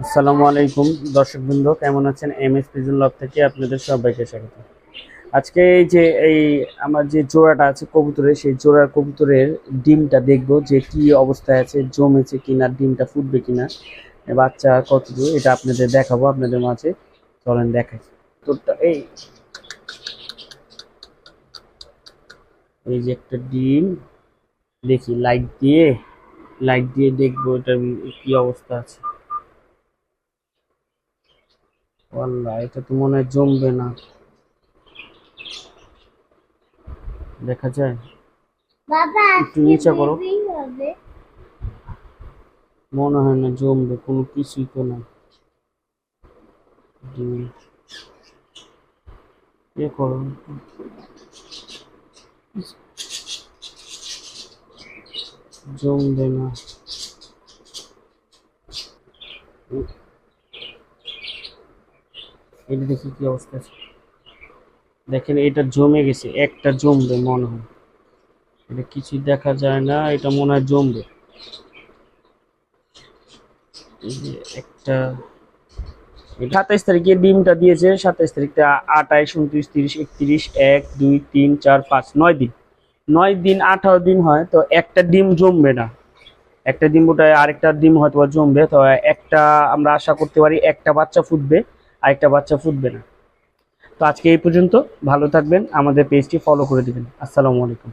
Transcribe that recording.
আসসালামু আলাইকুম, দর্শকবৃন্দ, কেমন আছেন? এম এস পিজন লব থেকে আপনাদের সবাইকে স্বাগত। আজকে এই যে, এই আমার যে জোড়াটা আছে কবুতরের, সেই জোড়ার কবুতরের ডিমটা দেখব যে কি অবস্থায় আছে, জমেছে কিনা, ডিমটা ফুটবে কিনা বাচ্চা কতদূর, এটা আপনাদের দেখাবো আপনাদের মাঝে। চলেন দেখাই। তোরটা এই। এই যে একটা ডিম, দেখি, লাইট দিয়ে লাইট দিয়ে দেখব এটার কি অবস্থা আছে। ওয়াল্লাহ এটা তো মনে হয় জমবে না। দেখা যায়। বাবা একটু নিচে করো। মনে হয় না জমবে কোনো কিছুই তো না। এ করো। জমবে না। এটা দেখি কি অবস্থা আছে? দেখেন, এটা জমে গেছে, একটা জমবে মনে হয়। এটা কিছুই দেখা যায় না, এটা মনে হয় জমবে। একটা সাতাইশ তারিখে ডিমটা দিয়েছে, সাতাইশ তারিখটা আঠাইশ উনত্রিশ, তিরিশ, একত্রিশ, এক, দুই, তিন, চার, পাঁচ, নয় দিন। নয় দিন, আঠারো দিন হয়, তো একটা ডিম জমবে না। একটা ডিম ওটায় আরেকটা ডিম হয়তো জমবে, তো একটা আমরা আশা করতে পারি একটা বাচ্চা ফুটবে। আরেকটা বাচ্চা ফুটবে না। তো আজকে এই পর্যন্ত, ভালো থাকবেন, আমাদের পেজটি ফলো করে দেবেন। আসসালামু আলাইকুম।